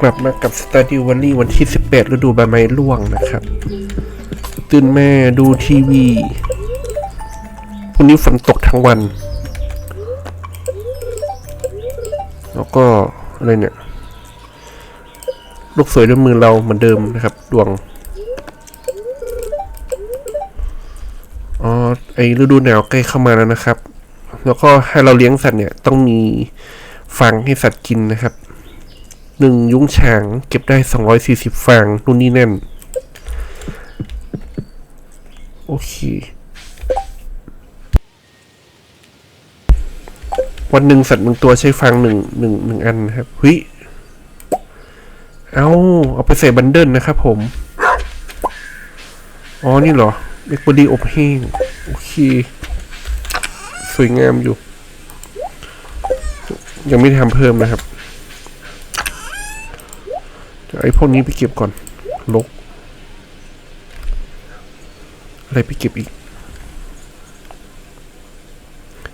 กลับมากับสตาร์ดิวันนี้วันที่ 18 ฤดูใบไม้ร่วงนะครับ ตื่นแม่ดูทีวีพรุ่งนี้ฝนตกทั้งวัน แล้วก็อะไรเนี่ย ลูกสวยด้วยมือเราเหมือนเดิมนะครับ ดวง อ๋อ ไอฤดูหนาวใกล้เข้ามาแล้วนะครับ แล้วก็ให้เราเลี้ยงสัตว์เนี่ย ต้องมีฟางให้สัตว์กินนะครับ หนึ่งยุ้งฉาง เก็บได้สองร้อยสี่สิบฟางนู่นนี่แน่น โอเค วันหนึ่งสัตว์หนึ่งตัวใช้ฟางหนึ่งหนึ่งหนึ่งอันนะครับเฮ้ยเอาเอาไปใส่บันเดิลนะครับผม อ๋อ นี่เหรอเบเกอรี่อบแห้งโอเค สวยงามอยู่ ยังไม่ทำเพิ่มนะครับ ไอ้พวกนี้ไปเก็บก่อนลกอะไรไปเก็บอีก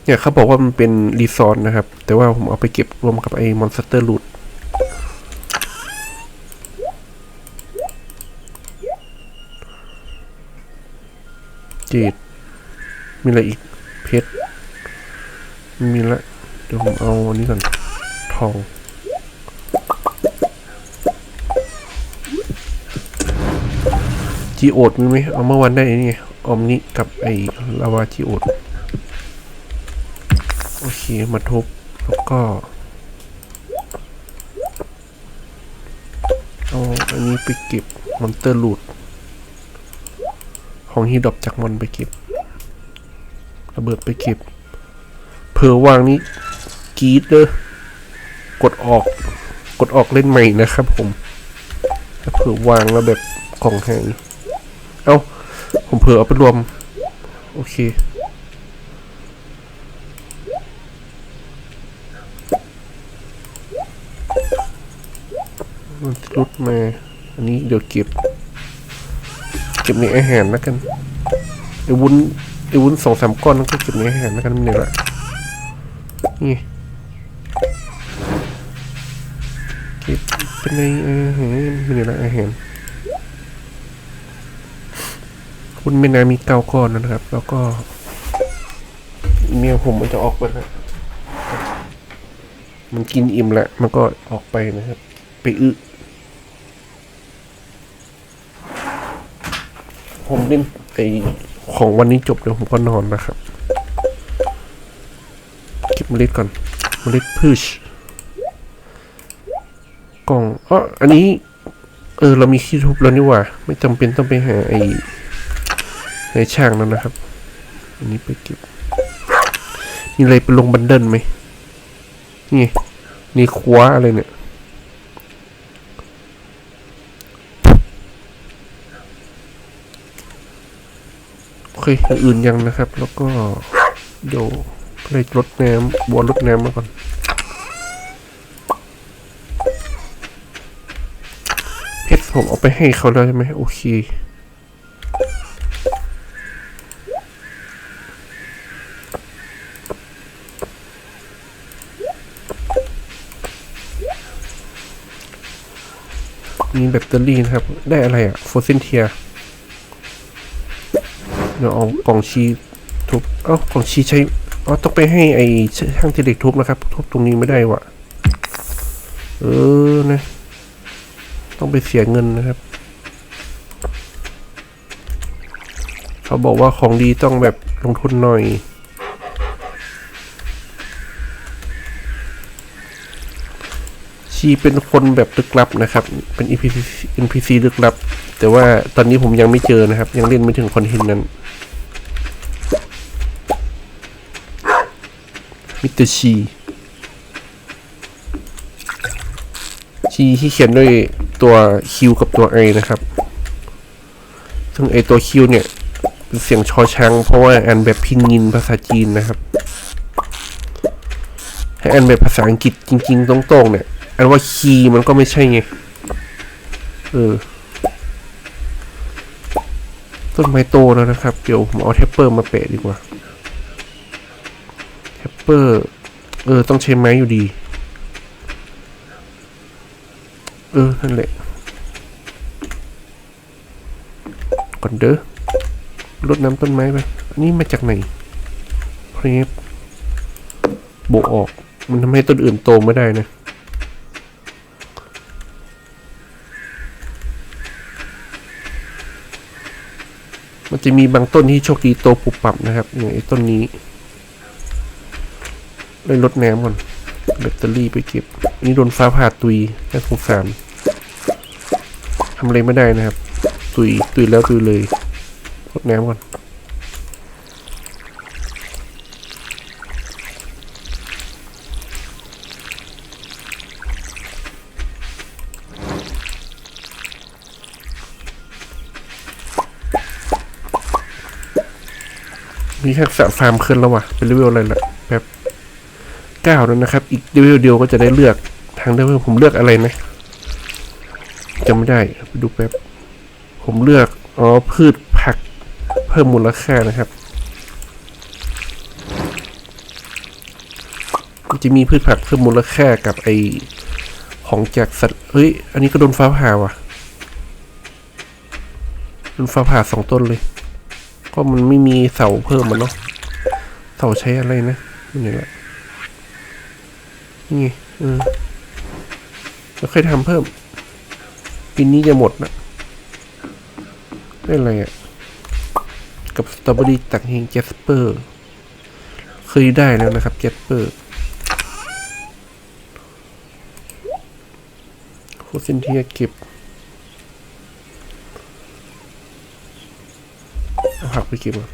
เนี่ยเขาบอกว่ามันเป็นรีสอร์นะครับ แต่ว่าผมเอาไปเก็บรวมกับไอ้มอนสเตอร์ลูดจีดมีอะไรอีก เพชรมีละ เดี๋ยวผมเอาอันนี้ก่อน ทอง จีโอดมีไหมเอาเมื่อวันได้ไอ้นี่ไงออมนี้กับไอ้ลาวาจีโอดโอเค มาทุบ แล้วก็ เอาอันนี้ไปเก็บมอนเตอร์ลูด ของฮีดอปจากมอนไปเก็บ ระเบิดไปเก็บเผื่อวางนี้กีดเด้อกดออก กดออกเล่นใหม่นะครับผม ถ้าเผื่อวางแล้วแบบกล่องหาย เอา้า ผมเผื่อเอาไปรวม โอเค มันรุดมา อันนี้เดี๋ยวเก็บ เก็บในอาหารแล้วกันไอ้วุ้นไอ้วุ้นสองสามก้อนแล้วก็เก็บในอาหารแล้วกันมันเนี่ยแหละนี่เก็บเป็นในอาหารมันเนี่ยแหละอาหาร คุณเมนามีเก้าก้อนนะครับ แล้วก็เมียผมมันจะออกไปแล้วมันกินอิ่มแล้วมันก็ออกไปนะครับ ไปอึผมเล่นไอของวันนี้จบเดี๋ยวผมก็นอนนะครับเก็บเมล็ดก่อนเมล็ดพืชกล่องอ๋ออันนี้ เออ เรามีขี้ทุบแล้วนี่หว่า ไม่จำเป็นต้องไปหาไอ ในช่างแล้วนะครับ อันนี้ไปเก็บ มีอะไรไปลงบันเดิลไหม นี่นี่คว้าอะไรเนี่ย โอเคอื่นยังนะครับ แล้วก็เดี๋ยวเลยรดน้ำบัวรดน้ำมาก่อนเพชรผมเอาไปให้เขาแล้วใช่ไหมโอเค มีแบตเตอรี่นะครับ ได้อะไรอะโฟเซนเทียเดี๋ยวเอากล่องชีทุบ เอ้ากล่องชีใช้อ๋อต้องไปให้ไอ้ช่างเทเล็กทุบนะครับ ทุบตรงนี้ไม่ได้วะเออนะ ต้องไปเสียเงินนะครับ เขาบอกว่าของดีต้องแบบลงทุนหน่อย เป็นคนแบบลึกลับนะครับ เป็น NPC NPC ลึกลับ แต่ว่าตอนนี้ผมยังไม่เจอนะครับ ยังเล่นไม่ถึงคอนเทนต์นั้นมิสเตอร์ชีชีที่เขียนด้วยตัวคิวกับตัวไอนะครับ ซึ่งไอตัวคิวเนี่ย เป็นเสียงชอช้างเพราะว่าอ่านแบบพินยินภาษาจีนนะครับให้อ่านแบบภาษาอังกฤษจริง ๆตรงๆเนี่ย อันว่าคีย์มันก็ไม่ใช่ไง เออ ต้นไม้โตแล้วนะครับ เดี๋ยวผมเอาเทปเปอร์มาแปะดีกว่าเทปเปอร์ เออ ต้องใช้ไม้อยู่ดี เออ นั่นแหละ ก่อนเด้อรดน้ำต้นไม้ไป อันนี้มาจากไหนเพรฟโบกออก มันทำให้ต้นอื่นโตไม่ได้นะ จะมีบางต้นที่โชคดีโตปุบปับนะครับอย่างไอ้ต้นนี้เลยลดน้ำก่อนแบตเตอรี่ไปเก็บอันนี้โดนฟ้าผ่าตุยน่าสงสารทำอะไรไม่ได้นะครับ ตุยตุยแล้วตุยเลยลดน้ำก่อน มีทักษะฟาร์มขึ้นแล้วว่ะเป็นเลเวลอะไรละแบบเก้าแล้วนะครับ อีกเลเวลเดียวก็จะได้เลือกทางเลเวลผมเลือกอะไรนะจำไม่ได้ไปดูแป๊บผมเลือกอ๋อพืชผักเพิ่มมูลค่านะครับจะมีพืชผักเพิ่มมูลค่ากับไอของจากสัตว์เฮ้ย อันนี้ก็โดนฟ้าผ่าว่ะโดนฟ้าผ่าสองต้นเลย ก็มันไม่มีเสาเพิ่มมันเนาะเสาใช้อะไรนะนี่แหละนี่ไงเออแล้วค่อยทำเพิ่มปีนี้จะหมดนะได้อะไรอะ่ะ กับสตรอเบอรี่ตักเฮงแจสเปอร์ เคยได้แล้วนะครับแจสเปอร์โคเซนเทียเก็บ เอา ผักไปเก็บก่อน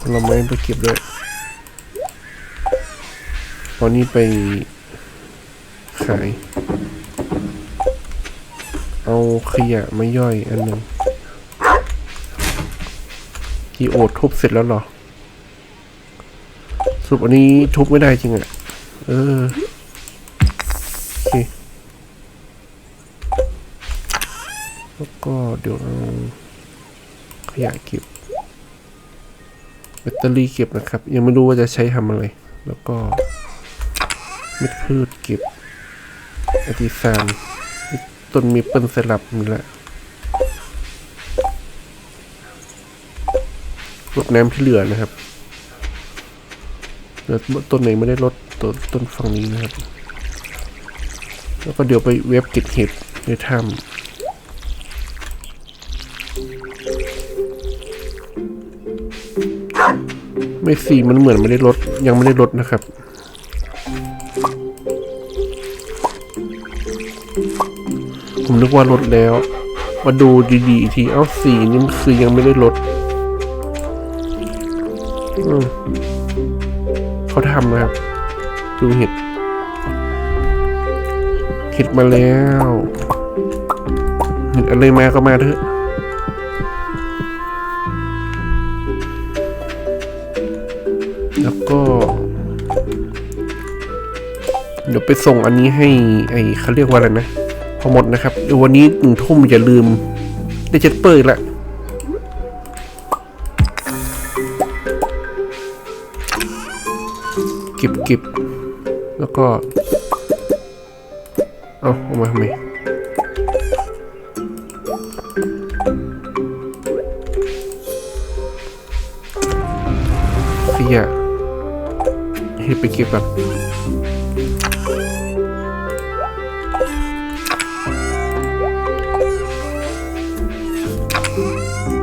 ผลไม้ไปเก็บด้วยตอนนี้ไปขาย เอาขยะมาย่อยอันหนึ่งกีโอดทุบเสร็จแล้วหรอ สรุปอันนี้ทุบไม่ได้จริงอะ่ะ เออ แล้วก็เดี๋ยวเอาขยะเก็บแบตเตอรี่เก็บนะครับ ยังไม่รู้ว่าจะใช้ทำอะไร แล้วก็เม็ดพืชเก็บอาทิซานต้นมีเปิ้ลสลับนี่แหละรดน้ำที่เหลือนะครับเหลือต้นไหนไม่ได้ลดต้นต้นฝั่งนี้นะครับ แล้วก็เดี๋ยวไปเว็บเก็บเห็ดในถ้ำ ไม่สีมันเหมือนไม่ได้ลด ยังไม่ได้ลดนะครับผมนึกว่าลดแล้ว มาดูดีๆทีเอ้าสีนี่มันคือยังไม่ได้ลดเขาทำนะครับ ดูเห็ด เห็ดมาแล้ว เห็ดอะไรมาก็มาเถอะ ไปส่งอันนี้ให้ไอ้เขาเรียกว่าอะไรนะพอหมดนะครับเดี๋ยววันนี้หนึ่งทุ่มอย่าลืม ได้เจ็ดเปิดละเก็บเก็บแล้วก็เอาเอามาทำไมขยะให้ไปเก็บแบบ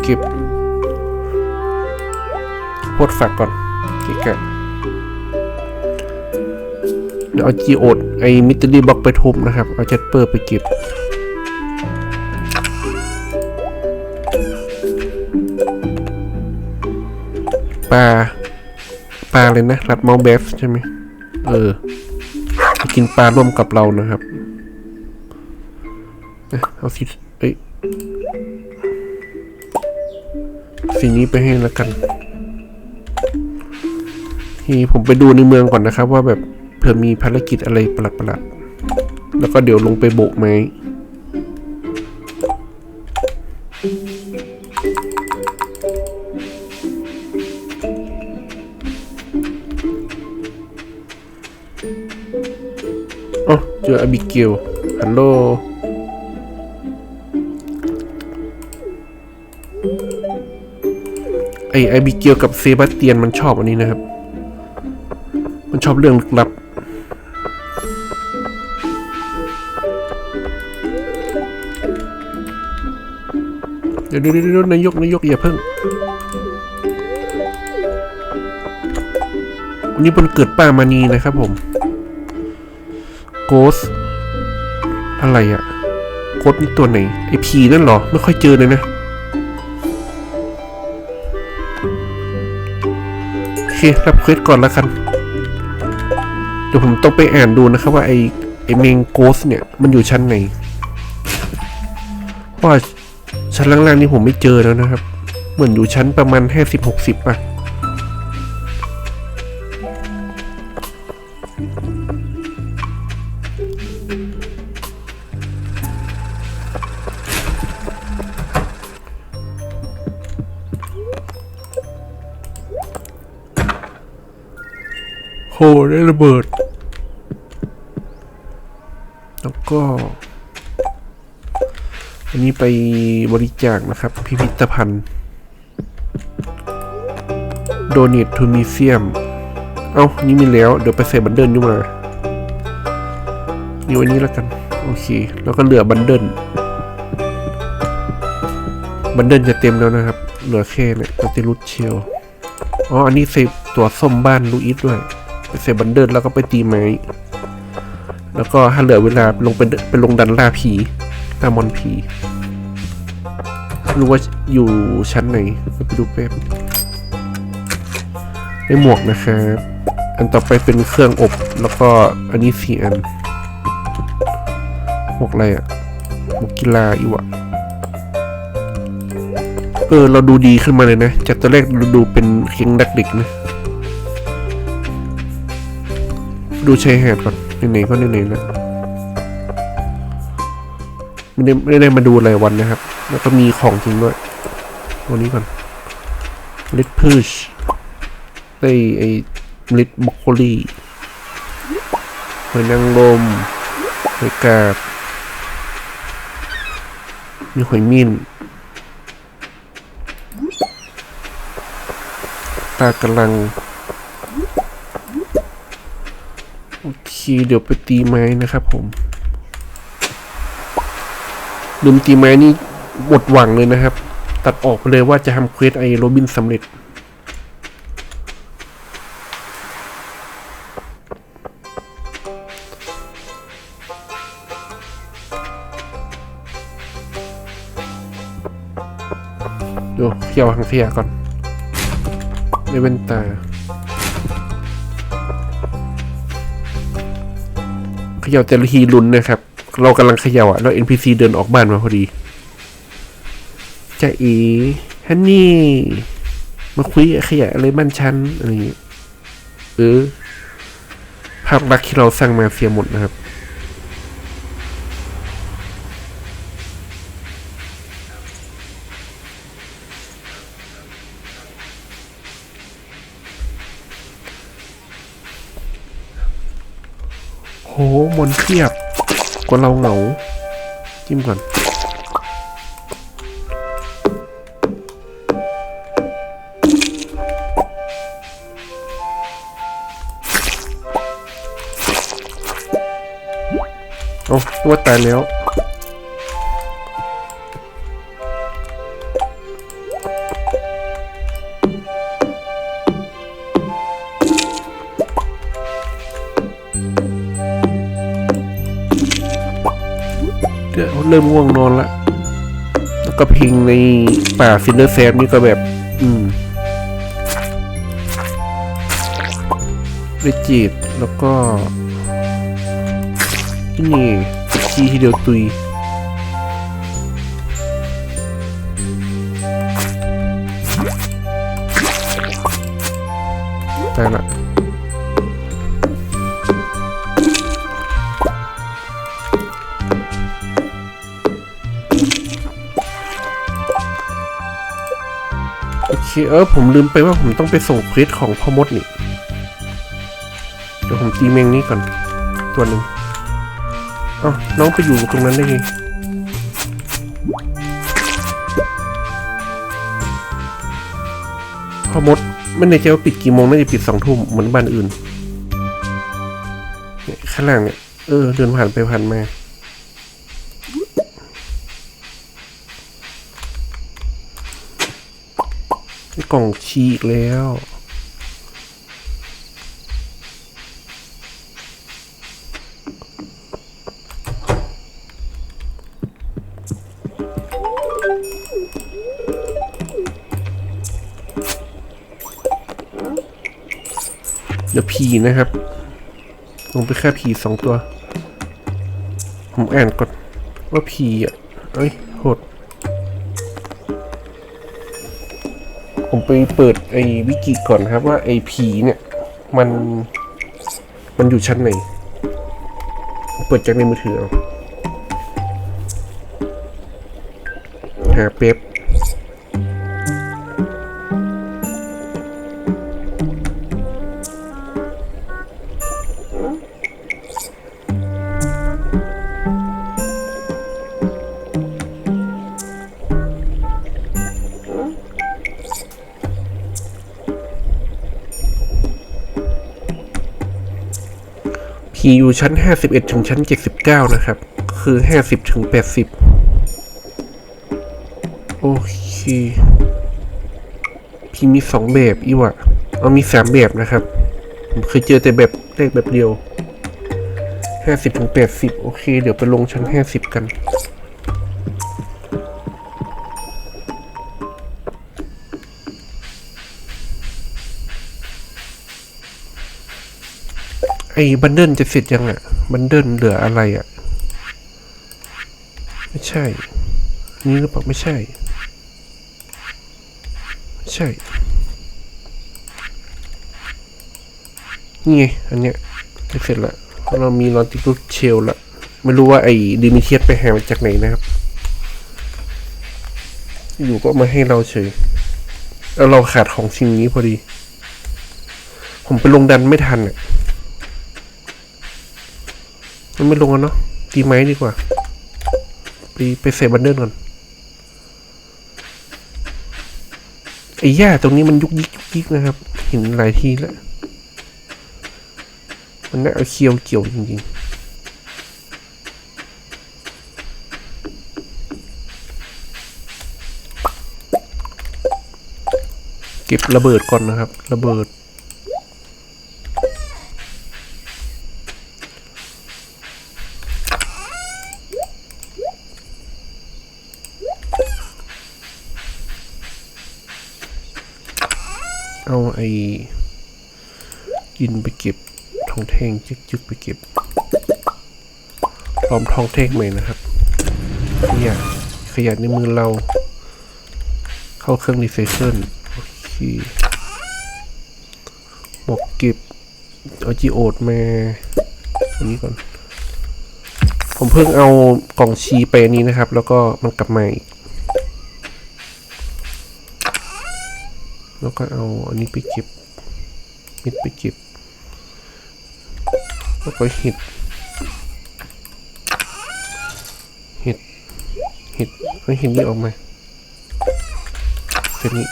เก็บโพดฝักก่อนเกะกะเดี๋ยวเอาจีโอดไอ้มิตรีบ็อกไปทุบนะครับ เอาเจ็ตเปอร์ไปเก็บปลาปลาเลยนะรัดเมาเบฟใช่ไหมเออกินปลาร่วมกับเรานะครับ เอาสีเอ้ย สีนี้ไปให้แล้วกันทีผมไปดูในเมืองก่อนนะครับ ว่าแบบเผื่อมีภารกิจอะไรประหลาดๆแล้วก็เดี๋ยวลงไปโบกไม้เจออบิเกลฮัลโหล ไอไอบิเกลกับเซบาสเตียนมันชอบอันนี้นะครับ มันชอบเรื่องลึกลับ เดี๋ยวเดี๋ยวเดี๋ยวนายกนายกอย่าเพิ่งวันนี้วันเกิดป้ามานีนะครับผมโกสอะไรอะโกสนี่ตัวไหนไอพีนั่นเหรอ ไม่ค่อยเจอเลยนะ เค รับเควสก่อนแล้วกัน เดี๋ยวผมต้องไปอ่านดูนะครับว่าไอไอเมงโกสเนี่ย มันอยู่ชั้นไหน เพราะว่าชั้นล่างๆนี่ผมไม่เจอแล้วนะครับ เหมือนอยู่ชั้นประมาณแค่สิบหกสิบอะ โหได้ระเบิด แล้วก็ อันนี้ไปบริจาคนะครับ พิพิธภัณฑ์ Donate to Museum เอา้า นี่มีแล้ว เดี๋ยวไปใส่บันเดิลนี่มานี่วันนี้แล้วกัน โอเค แล้วก็เหลือบันเดิลบันเดิลจะเต็มแล้วนะครับ เหลือแค่เนี่ยก็จะรุดเชียว อ๋อ อันนี้เซฟตัวส้มบ้านลูอิสด้วย เซฟบันเดิลแล้วก็ไปตีไม้ แล้วก็ถ้าเหลือเวลาลงไปไปลงดันล่าผีตามอนผีรู้ว่าอยู่ชั้นไหนไปดูแป๊บได้หมวกนะครับ อันต่อไปเป็นเครื่องอบแล้วก็อันนี้สี่อันหมวกอะไรอะหมวกกีฬาอีวะเออเราดูดีขึ้นมาเลยนะ จากตอนแรกเราดูเป็นเคียงดักเด็กนะ ดูชายหาดก่อนไหนๆก็ไหนๆแล้วไม่ได้ไม่ได้มาดูรายวันนะครับ แล้วก็มีของจริงด้วยวันนี้ก่อนลิตพืชได้ไอ้ลิตบรอกโคลีหอยนางรมหอยกาบมีหอยมิ้นปลากระลัง โอเคเดี๋ยวไปตีไม้นะครับผมลืมตีไม้นี่หมดหวังเลยนะครับ ตัดออกไปเลยว่าจะทำเควสไอโรบินสำเร็จเดี๋ยวเขี่ยวหางเสียก่อนในเวนตา ขย่าแต่ละทีลุ้นนะครับ เรากำลังเขย่าอะแล้ว NPC เดินออกบ้านมาพอดีจะเอ๋ฮันนี่ มาคุยขยะอะไรบ้านฉันอะไรอย่างเงี้ยเออภาพลักษณ์ที่เราสร้างมาเสียหมดนะครับ โหมนเทียบกว่าเราเหงา จิ้มก่อนโอ้ตัวาตายแล้ว ดี๋ยวเริ่มง่วงนอนละแล้วก็เพลงในป่าซินเดอร์แซมนี่ก็แบบ อืมเรจิตแล้วก็ที่นี่ชีทีเดียวตุยตายละ เคเออผมลืมไปว่าผมต้องไปส่งเควสของพ่อมดนี่ เดี๋ยวผมตีเมงนี้ก่อน ตัวหนึ่งเอ้าน้องไปอยู่ตรงนั้นได้ไงพอมดไม่แน่ใจว่าปิดกี่โมงน่าจะปิดสองทุ่มเหมือนบ้านอื่น เนี่ยข้างล่างเนี่ย เออ เดินผ่านไปผ่านมา กล่องชีอีกแล้ว เดี๋ยวผีนะครับ ลงไปแค่ผีสองตัว ผมอ่านก่อนว่าผีอะ เอ้ยโหด ผมไปเปิดไอ้วิกิก่อนครับว่าไอ้ผีเนี่ยมันมันอยู่ชั้นไหน เปิดจากในมือถือเอาหาเป๊ป อยู่ชั้น 51 ถึงชั้น 79 นะครับ คือ 50 ถึง 80 โอเคพี่มี 2 แบบอีวะเอามี 3 แบบนะครับ ผมเคยเจอแต่แบบเลขแบบเดียว 50 ถึง 80 โอเค เดี๋ยวไปลงชั้น 50 กัน ไอ้บันเดิลจะเสร็จยังอะ บันเดิลเหลืออะไรอะ ไม่ใช่ นี่หรือเปล่าไม่ใช่ ไม่ใช่ นี่ไง อันเนี้ยจะเสร็จละเราะเรามีลอนติคุเชลละ ไม่รู้ว่าไอ้ดิมิเทียสไปหามาจากไหนนะครับ อยู่ก็มาให้เราเฉยแล้วเราขาดของชิ้นนี้พอดี ผมไปลงดันไม่ทันอะ มันไม่ลงแล้วเนาะตีไม้ดีกว่า ไปไปใส่บันเดิลก่อนไอ้หญ้าตรงนี้มันยุกยิกยุกยิกนะครับ เห็นหลายทีแล้ว มันน่าเอาเคียวเกี่ยวจริงๆเก็บระเบิดก่อนนะครับ ระเบิด เอาไอ้ยินไปเก็บ ทองแท่งจึกๆไปเก็บปลอมทองแท่งใหม่นะครับขยะขยะในมือเรา เข้าเครื่องรีไซเคิลโอเคหมกเก็บเอาจีโอดมาอันนี้ก่อน ผมเพิ่งเอากล่องชีไปอันนี้นะครับ แล้วก็มันกลับมาอีกแล้วก็เอาอันนี้ไปเก็บมิดไปเก็บ แล้วก็เห็ดเห็ดเห็ดไม่เห็ดนี่ออกมาแค่นี้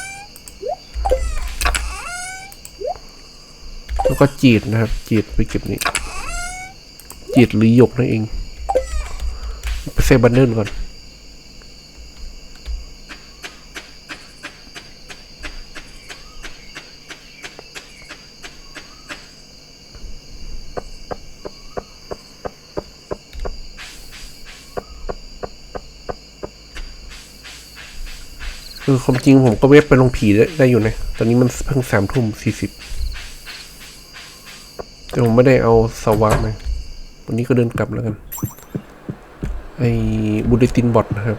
แล้วก็จีดนะครับ จีดไปเก็บนี่จีดหรือหยกนั่นเองไปเซฟบันเดิลก่อน ความจริงผมก็เว็บไปลงผีได้ได้อยู่นะ ตอนนี้มันเพิ่งสามทุ่มสี่สิบแต่ผมไม่ได้เอาสวามาวันนี้ก็เดินกลับแล้วกัน ไอ้บูเลตินบอทนะครับ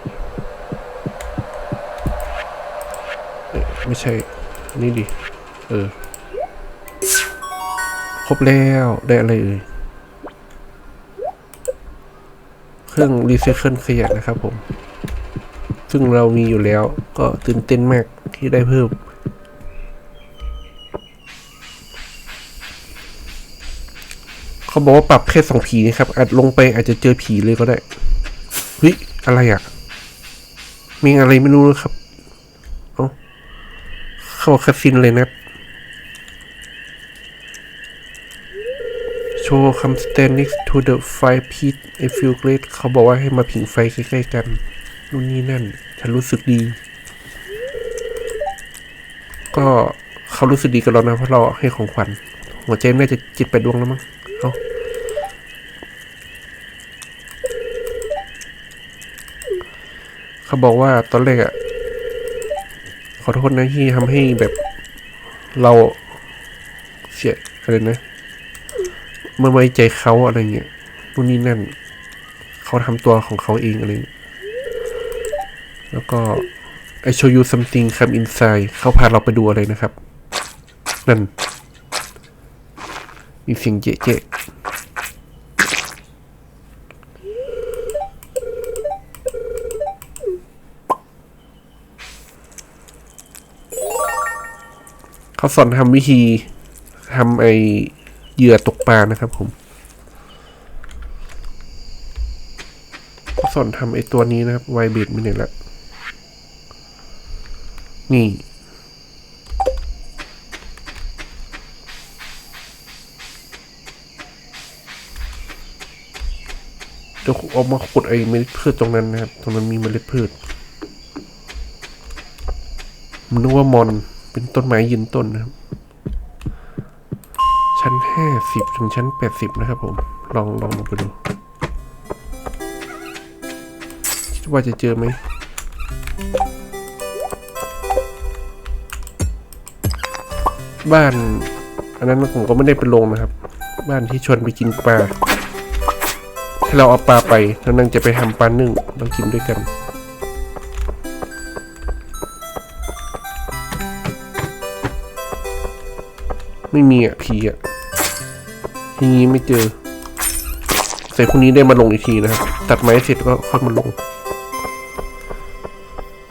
เอ้ยไม่ใช่นนี้ดิ เออ ครบแล้วได้อะไรเอ่ย เครื่องรีไซเคิลขยะนะครับผม ซึ่งเรามีอยู่แล้ว ก็ตื่นเต้นมากที่ได้เพิ่ม เขาบอกว่าปรับแค่สองผีนะครับอาจลงไปอาจจะเจอผีเลยก็ได้เฮ้ยอะไรอะ มีอะไรไม่รู้นะครับ เอาเข้าคาสินเลยนะโชว์คำ stand next to the fire pit I feel great เขาบอกว่าให้มาผิงไฟใกล้ๆกัน นู่นนี่นั่น ฉันรู้สึกดี ก็เขารู้สึกดีกับเรานะเพราะเราให้ของขวัญหัวใจน่าจะจิตแปดดวงแล้วมั้งเอาเขาบอกว่าตอนแรกอะขอโทษนะที่ทำให้แบบเราเสียอะไรนะเมื่อไว้ใจเขาอะไรเงี้ยนู่นนี่นั่น เขาทำตัวของเขาเองอะไรเงี้ย แล้วก็ I show you something come inside เขาพาเราไปดูอะไรนะครับ นั่น มีเสียงเจ๊เจ๊เขาสอนทำวิธีทำไอเหยื่อตกปลานะครับผมเขาสอนทำไอตัวนี้นะครับไวเบดไม่ไหนละ นี่เดี๋ยวเอามาขุดไอ้เมล็ดพืชตรงนั้นนะครับ ตรงนั้นมีเมล็ดพืช มันนึกว่ามอนเป็นต้นไม้ยืนต้นนะครับ ชั้นห้าสิบถึงชั้นแปดสิบนะครับผม ลองลองลงไปดู คิดว่าจะเจอไหม บ้าน อันนั้นผมก็ไม่ได้ไปลงนะครับ บ้านที่ชวนไปกินปลาให้เราเอาปลาไปแล้วนางจะไปทำปลานึ่งเรากินด้วยกันไม่มีอะผีอะทีนี้ไม่เจอใส่พรุ่งนี้ได้มาลงอีกทีนะครับ ตัดไม้เสร็จก็ค่อยมาลง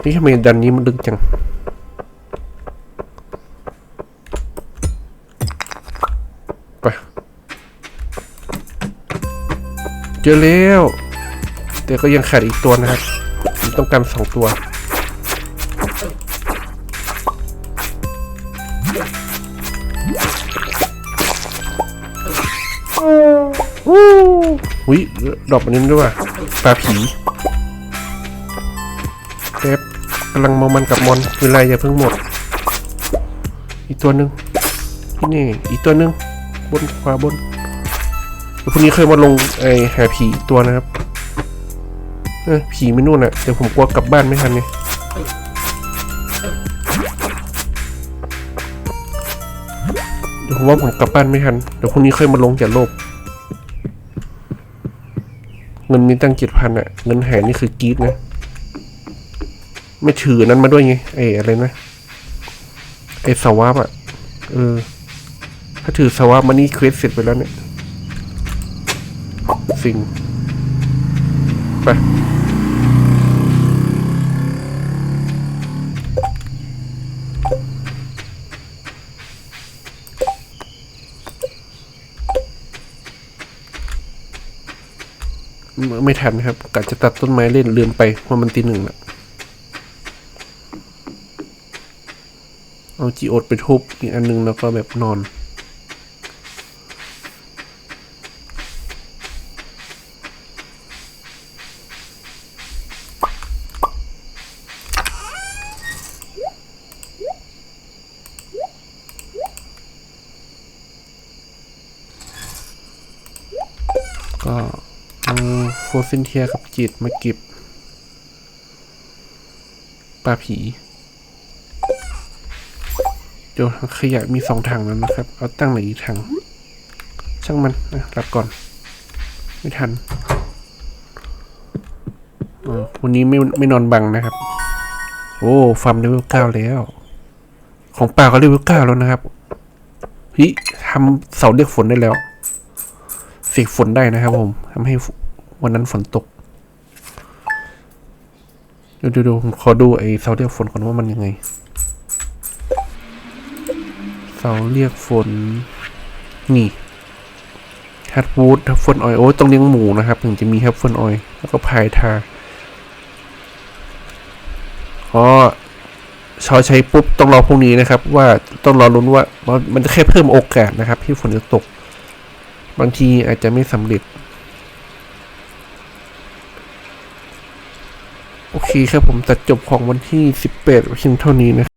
นี่ทำไมดันนี้มันลึกจัง เจอแล้ว แต่ก็ยังขาดอีกตัวนะครับผมต้องการสองตัววู้วิดอกอันนี้ด้วยว่ะตาผีเทปกำลังมองมันกับมอนคืออะไรอย่าเพิ่งหมด อีกตัวหนึ่งที่นี่ อีกตัวหนึ่งบนขวาบน เดี๋ยวพรุ่งนี้เคยมาลงไอหาผีตัวนะครับเออผีไม่นู่นอะเดี๋ยวผมกลัวกลับบ้านไม่ทันเนี่ยเดี๋ยวผมว่าผมกลับบ้านไม่ทันเดี๋ยวพรุ่งนี้เคยมาลงจากโลก เงินมีตั้งเจ็ดพันอะเงินหายนี่คือกีดนะ ไม่ถือนั้นมาด้วยไงไอ้อะไรนะไอ้สวาปอะเออถ้าถือสวาปมานี่เควสเสร็จไปแล้วเนี่ยิ่งไปไม่ทันครับกะจะตัดต้นไม้เล่นลืมไปว่ามันตีหนึ่งละเอาจีโอดไปทุบอีกอันหนึงแล้วก็แบบนอน ซินเทียกับจิตมาเก็บปลาผีเดี๋ยวถังขยะมีสองถังแล้วนะครับ เอาตั้งไหนอีกถัง ช่างมันนะรับก่อน ไม่ทันออวันนี้ไม่ไม่นอนบังนะครับ โอ้ฟาร์มเลเวลเก้าแล้ว ของป่าก็เลเวลเก้าแล้วนะครับฮ้ยทำเสาเรียกฝนได้แล้วเสกฝนได้นะครับผมทำให้ วันนั้นฝนตกดี๋ยวเดี๋ยวเดี๋ยวผมขอดูไอ้เสาเรียกฝนก่อนว่ามันยังไง เสาเรียกฝน นี่ฮัตวูดฮัฟเฟิลออยโอ้ยต้องเลี้ยงหมูนะครับ ถึงจะมีฮัฟเฟิลออยแล้วก็พายทาอ๋อชอใช้ปุ๊บต้องรอพรุ่งนี้นะครับ ว่าต้องรอลุ้นว่ามันมันจะแค่เพิ่มโอกาสนะครับ ที่ฝนจะตก บางทีอาจจะไม่สำเร็จ โอเคครับผมตัดจบของวันที่ 18เพียงเท่านี้นะครับ